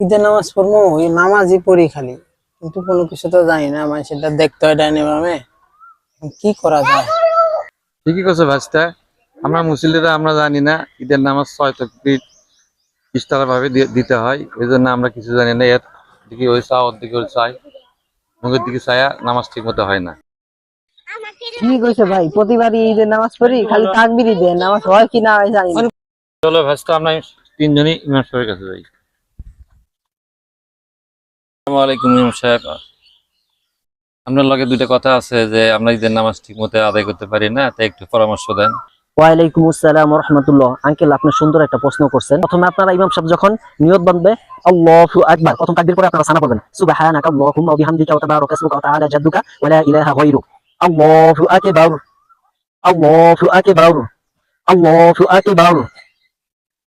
ঈদের নামাজ পড়ব এই নামাজই পড়ি খালি। কিন্তু কোনো কিছু তো জানি না মানে সেটা দেখতে হয় ডাইনে বামে। কি করা যায়? ঠিকই করছে ভাজটা আমরা মুসলিমরা আমরা জানি না ঈদের নামাজ ছয় তকবির ইস্তারা ভাবে দিতে হয়। এই জন্য আমরা কিছু জানি না এর দিকে ওই চা ওর দিকে ওই চাই। মুখের দিকে চায়া নামাজ ঠিক মতো হয় না। কি কইছে ভাই প্রতিবারই ঈদের নামাজ পড়ি খালি তাকবিরই দেন নামাজ হয় কি না হয় জানি চলো ভাজটা আমরা তিনজনই ইমাম সাহেবের কাছে যাই। আপনার লগে দুইটা কথা আছে যে আমরা ঈদের নামাজ ঠিক মতো আদায় করতে পারি না, তাই একটু পরামর্শ দেন। ওয়ালাইকুম আসসালাম রহমতুল্লাহ। আঙ্কেল, আপনি সুন্দর একটা প্রশ্ন করছেন। প্রথমে আপনারা ইমাম সাহেব যখন নিয়ত বাঁধবে, আল্লাহু আকবার, প্রথম তাকবীর পরে আপনারা সানা পড়বেন। সুবহানাকা আল্লাহুম্মা ওয়া বিহামদিকা ওয়া তাবারাকা ইসমুকা ওয়া তাআলা জাদ্দুকা ওয়া লা ইলাহা গায়রুক। আল্লাহু আকবার। আল্লাহু আকবার। আল্লাহু আকবার।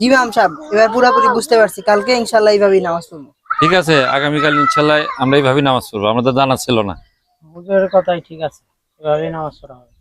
জি ম্যাম সাহেব এবার পুরোপুরি বুঝতে পারছি কালকে ইনশাল্লাহ এইভাবেই নামাজ পড়ব। ঠিক আছে আগামীকাল ইনশাল্লাহ আমরা এইভাবেই নামাজ পড়ব আমাদের জানা ছিল না। হুজুরের কথাই ঠিক আছে এভাবেই নামাজ পড়া হবে।